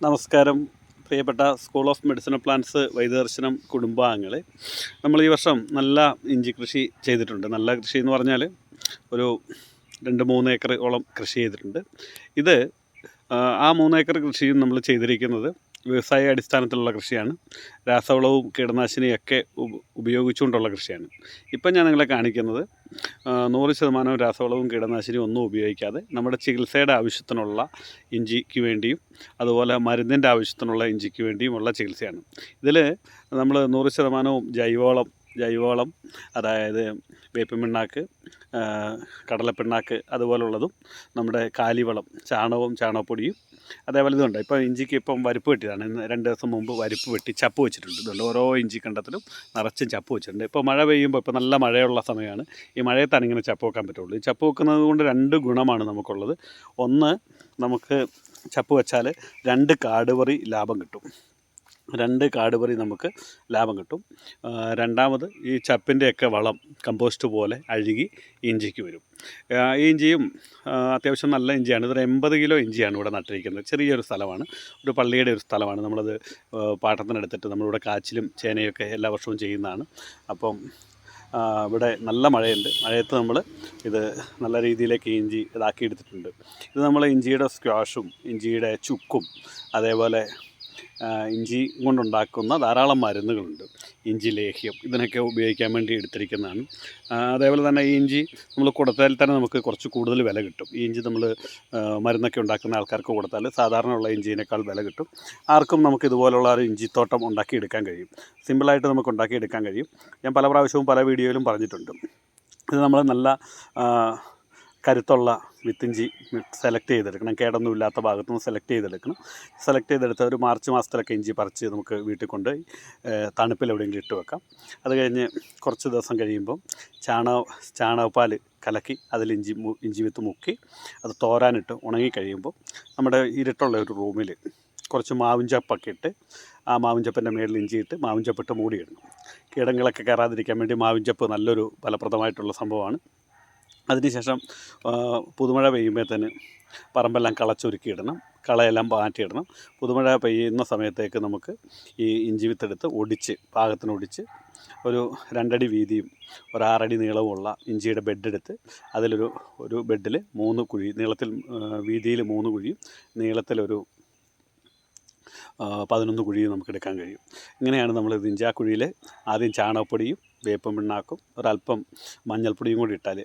നമസ്കാരം. പ്രിയപ്പെട്ട school of medicine plants വൈദ്യദർശനം കുടുംബാംഗങ്ങളെ നമ്മൾ ഈ വർഷം നല്ല ഇഞ്ചി കൃഷി ചെയ്തിട്ടുണ്ട്. നല്ല കൃഷി എന്ന് പറഞ്ഞാൽ ഒരു രണ്ട് മൂന്ന് ഏക്കറോളം കൃഷി ചെയ്തിട്ടുണ്ട്. ഇത് ആ, മൂന്ന് ഏക്കർ കൃഷിയും നമ്മൾ ചെയ്തിരിക്കുന്നത് വ്യവസായ അടിസ്ഥാനത്തിലുള്ള കൃഷിയാണ്. രാസവളവും കീടനാശിനിയൊക്കെ ഉപയോഗിച്ചുകൊണ്ടുള്ള കൃഷിയാണ്. ഇപ്പം ഞാൻ നിങ്ങളെ കാണിക്കുന്നത് നൂറ് ശതമാനം രാസവളവും കീടനാശിനിയും ഒന്നും ഉപയോഗിക്കാതെ നമ്മുടെ ചികിത്സയുടെ ആവശ്യത്തിനുള്ള ഇഞ്ചിക്ക് വേണ്ടിയും അതുപോലെ മരുന്നിന്റെ ആവശ്യത്തിനുള്ള ഇഞ്ചിക്ക് വേണ്ടിയും ഉള്ള ചികിത്സയാണ്. ഇതിൽ നമ്മൾ നൂറ് ശതമാനവും ജൈവവളം ജൈവവളം അതായത് വേപ്പിമിണ്ണാക്ക് കടലപ്പിണ്ണാക്ക് അതുപോലുള്ളതും നമ്മുടെ കാലിവളം ചാണകവും ചാണകപ്പൊടിയും അതേപോലെ ഇതുണ്ട്. ഇപ്പോൾ ഇഞ്ചിക്ക് ഇപ്പം വരിപ്പ് വെട്ടിയതാണ്. ഇന്ന് രണ്ട് ദിവസം മുമ്പ് വരിപ്പ് വെട്ടി ചപ്പ് വെച്ചിട്ടുണ്ട്. ഇതുണ്ട്. ഓരോ ഇഞ്ചി കണ്ടത്തിലും നിറച്ചും ചപ്പ് വെച്ചിട്ടുണ്ട്. ഇപ്പോൾ മഴ പെയ്യുമ്പോൾ ഇപ്പോൾ നല്ല മഴയുള്ള സമയമാണ്. ഈ മഴയത്താണ് ഇങ്ങനെ ചപ്പ് വെക്കാൻ പറ്റുള്ളൂ. ഈ ചപ്പ് വെക്കുന്നത് കൊണ്ട് രണ്ട് ഗുണമാണ് നമുക്കുള്ളത്. ഒന്ന് നമുക്ക് ചപ്പ് വെച്ചാൽ രണ്ട് കാടുപറി ലാഭം കിട്ടും. രണ്ട് കാടുപറി നമുക്ക് ലാഭം കിട്ടും. രണ്ടാമത് ഈ ചപ്പിന്റെയൊക്കെ വളം കമ്പോസ്റ്റ് പോലെ അഴുകി ഇഞ്ചിക്ക് വരും. ഈ ഇഞ്ചിയും അത്യാവശ്യം നല്ല ഇഞ്ചിയാണ്. ഇതൊരു എൺപത് കിലോ ഇഞ്ചിയാണ് ഇവിടെ നട്ടിരിക്കുന്നത്. ചെറിയൊരു സ്ഥലമാണ്. ഒരു പള്ളിയുടെ ഒരു സ്ഥലമാണ്. നമ്മളത് പാട്ടത്തിനെടുത്തിട്ട് നമ്മളിവിടെ കാച്ചിലും ചേനയൊക്കെ എല്ലാ വർഷവും ചെയ്യുന്നതാണ്. അപ്പം ഇവിടെ നല്ല മഴയുണ്ട്. മഴയത്ത് നമ്മൾ ഇത് നല്ല രീതിയിലേക്ക് ഇഞ്ചി ഇതാക്കി എടുത്തിട്ടുണ്ട് ഇത് നമ്മൾ ഇഞ്ചിയുടെ സ്ക്വാഷും ഇഞ്ചിയുടെ ചുക്കും അതേപോലെ ഇഞ്ചി കൊണ്ടുണ്ടാക്കുന്ന ധാരാളം മരുന്നുകളുണ്ട്. ഇഞ്ചി ലേഹ്യം ഇതിനൊക്കെ ഉപയോഗിക്കാൻ വേണ്ടി എടുത്തിരിക്കുന്നതാണ്. അതേപോലെ തന്നെ ഈ ഇഞ്ചി നമ്മൾ കൊടുത്താൽ തന്നെ നമുക്ക് കുറച്ച് കൂടുതൽ വില കിട്ടും. ഈ ഇഞ്ചി നമ്മൾ മരുന്നൊക്കെ ഉണ്ടാക്കുന്ന ആൾക്കാർക്ക് കൊടുത്താൽ സാധാരണയുള്ള ഇഞ്ചിനേക്കാൾ വില കിട്ടും. ആർക്കും നമുക്ക് ഇതുപോലുള്ള ഒരു ഇഞ്ചിത്തോട്ടം ഉണ്ടാക്കിയെടുക്കാൻ കഴിയും. സിമ്പിളായിട്ട് നമുക്ക് ഉണ്ടാക്കിയെടുക്കാൻ കഴിയും. ഞാൻ പല പ്രാവശ്യവും പല വീഡിയോയിലും പറഞ്ഞിട്ടുണ്ട്. ഇത് നമ്മൾ നല്ല കരുത്തുള്ള വിത്തിഞ്ചി സെലക്ട് ചെയ്തെടുക്കണം. കേടൊന്നും ഇല്ലാത്ത ഭാഗത്തുനിന്ന് സെലക്ട് ചെയ്തെടുക്കണം. സെലക്ട് ചെയ്തെടുത്ത ഒരു മാർച്ച് മാസത്തിലൊക്കെ ഇഞ്ചി പറിച്ച് നമുക്ക് വീട്ടിൽ കൊണ്ട് തണുപ്പിൽ എവിടെയെങ്കിലും ഇട്ട് വെക്കാം. അത് കഴിഞ്ഞ് കുറച്ച് ദിവസം കഴിയുമ്പം ചാണക ചാണകപ്പാൽ കലക്കി അതിൽ ഇഞ്ചി ഇഞ്ചി വിത്ത് മുക്കി അത് തോരാനിട്ട് ഉണങ്ങി കഴിയുമ്പോൾ നമ്മുടെ ഇരുട്ടുള്ള ഒരു റൂമിൽ കുറച്ച് മാവിഞ്ചപ്പൊക്കെ ഇട്ട് ആ മാവിഞ്ചപ്പിന്റെ മേളിൽ ഇഞ്ചി ഇട്ട് മാവിഞ്ചപ്പിട്ട് മൂടിയിടണം. കീടങ്ങളൊക്കെ കയറാതിരിക്കാൻ വേണ്ടി മാവിഞ്ചപ്പ് നല്ലൊരു ഫലപ്രദമായിട്ടുള്ള സംഭവമാണ്. അതിനുശേഷം പുതുമഴ പെയ്യുമ്പോഴത്തേന് പറമ്പെല്ലാം കളച്ചൊരുക്കിയിടണം കളയെല്ലാം മാറ്റിയിടണം. പുതുമഴ പെയ്യുന്ന സമയത്തേക്ക് നമുക്ക് ഈ ഇഞ്ചി വിത്തെടുത്ത് ഒടിച്ച് പാകത്തിന് ഒടിച്ച് ഒരു രണ്ടടി വീതിയും ഒരു ആറടി നീളവുമുള്ള ഇഞ്ചിയുടെ ബെഡെടുത്ത് അതിലൊരു ഒരു ബെഡിൽ മൂന്ന് കുഴി നീളത്തിൽ വീതിയിൽ മൂന്ന് കുഴിയും നീളത്തിലൊരു പതിനൊന്ന് കുഴിയും നമുക്ക് എടുക്കാൻ കഴിയും. ഇങ്ങനെയാണ് നമ്മൾ ഇഞ്ചാക്കുഴിയിൽ കുഴിയിൽ ആദ്യം ചാണകപ്പൊടിയും വേപ്പം പിണ്ണാക്കും ഒരല്പം മഞ്ഞൾപ്പൊടിയും കൂടി ഇട്ടാൽ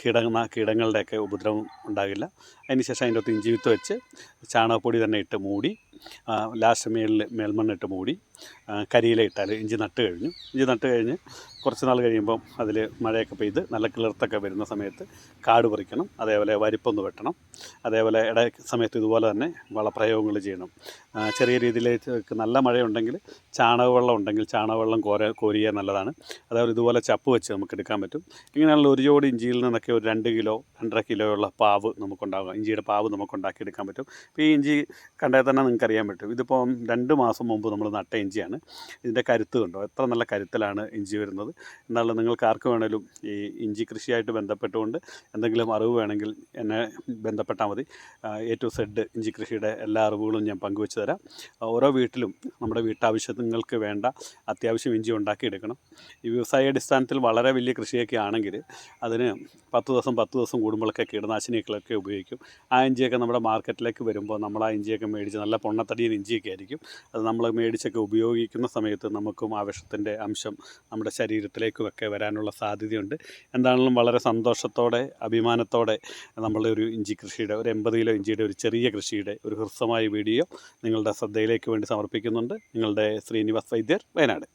കീടങ്ങ കീടങ്ങളുടെയൊക്കെ ഉപദ്രവം ഉണ്ടാകില്ല. അതിനുശേഷം അതിന്റെ അകത്ത് ഇഞ്ചി വിത്ത് വെച്ച് ചാണകപ്പൊടി തന്നെ ഇട്ട് മൂടി ലാസ്റ്റ് മേളിൽ മേൽമണ്ണിട്ട് മൂടി കരിയില ഇട്ടാൽ ഇഞ്ചി നട്ട് കഴിഞ്ഞു. ഇഞ്ചി നട്ട് കഴിഞ്ഞ് കുറച്ച് നാൾ കഴിയുമ്പം അതിൽ മഴയൊക്കെ പെയ്ത് നല്ല കിളിർത്തൊക്കെ വരുന്ന സമയത്ത് കാട് പറിക്കണം അതേപോലെ വരിപ്പൊന്ന് വെട്ടണം അതേപോലെ ഇട സമയത്ത് ഇതുപോലെ തന്നെ വളപ്രയോഗങ്ങൾ ചെയ്യണം. ചെറിയ രീതിയിലേക്ക് നല്ല മഴയുണ്ടെങ്കിൽ ചാണകവെള്ളം ഉണ്ടെങ്കിൽ ചാണകവെള്ളം കോര കോരിയാൽ നല്ലതാണ്. അതേപോലെ ഇതുപോലെ ചപ്പ് വെച്ച് നമുക്ക് എടുക്കാൻ പറ്റും. ഇങ്ങനെയുള്ള ഒരു ജോഡി ഇഞ്ചിയിൽ നിന്നൊക്കെ ഒരു രണ്ട് കിലോ രണ്ടര കിലോയുള്ള പാവ് നമുക്കുണ്ടാകും ഇഞ്ചിയുടെ പാവ് നമുക്ക് ഉണ്ടാക്കിയെടുക്കാൻ പറ്റും. ഇപ്പോൾ ഈ ഇഞ്ചി കണ്ടാൽ തന്നെ നിങ്ങൾക്ക് അറിയാൻ പറ്റും. ഇതിപ്പോൾ രണ്ട് മാസം മുമ്പ് നമ്മൾ നട്ട ഇഞ്ചിയാണ് ഇതിന്റെ കരുത്ത് കണ്ടോ? എത്ര നല്ല കരുത്തിലാണ് ഇഞ്ചി വരുന്നത്. എന്നാലും നിങ്ങൾക്ക് ആർക്ക് വേണേലും ഈ ഇഞ്ചി കൃഷിയായിട്ട് ബന്ധപ്പെട്ടുകൊണ്ട് എന്തെങ്കിലും അറിവ് വേണമെങ്കിൽ എന്നെ ബന്ധപ്പെട്ടാൽ മതി. എ ടു സെഡ് ഇഞ്ചി കൃഷിയുടെ എല്ലാ അറിവുകളും ഞാൻ പങ്കുവെച്ച് തരാം. ഓരോ വീട്ടിലും നമ്മുടെ വീട്ടാവശ്യങ്ങൾക്ക് വേണ്ട അത്യാവശ്യം ഇഞ്ചി ഉണ്ടാക്കിയെടുക്കണം. ഈ വ്യവസായ അടിസ്ഥാനത്തിൽ വളരെ വലിയ കൃഷിയൊക്കെ ആണെങ്കിൽ അതിന് പത്ത് ദിവസം പത്ത് ദിവസം കൂടുമ്പോഴൊക്കെ കീടനാശിനികളൊക്കെ ഉപയോഗിക്കും. ആ ഇഞ്ചിയൊക്കെ നമ്മുടെ മാർക്കറ്റിലേക്ക് വരുമ്പോൾ നമ്മൾ ആ ഇഞ്ചിയൊക്കെ മേടിച്ച് നല്ല പൊണ്ണത്തടിയൻ ഇഞ്ചിയൊക്കെ ആയിരിക്കും. അത് നമ്മൾ മേടിച്ചൊക്കെ ഉപയോഗിക്കുന്ന സമയത്ത് നമുക്കും ആ വിഷത്തിന്റെ അംശം നമ്മുടെ ശരീരത്തിലേക്കുമൊക്കെ വരാനുള്ള സാധ്യതയുണ്ട്. എന്താണെങ്കിലും വളരെ സന്തോഷത്തോടെ അഭിമാനത്തോടെ നമ്മളുടെ ഒരു ഇഞ്ചി കൃഷിയുടെ ഒരു എൺപത് കിലോ ഇഞ്ചിയുടെ ഒരു ചെറിയ കൃഷിയുടെ ഒരു ഹൃസ്വമായ വീഡിയോ നിങ്ങളുടെ ശ്രദ്ധയിലേക്ക് വേണ്ടി സമർപ്പിക്കുന്നുണ്ട്. നിങ്ങളുടെ ശ്രീനിവാസ് വൈദ്യർ വയനാട്.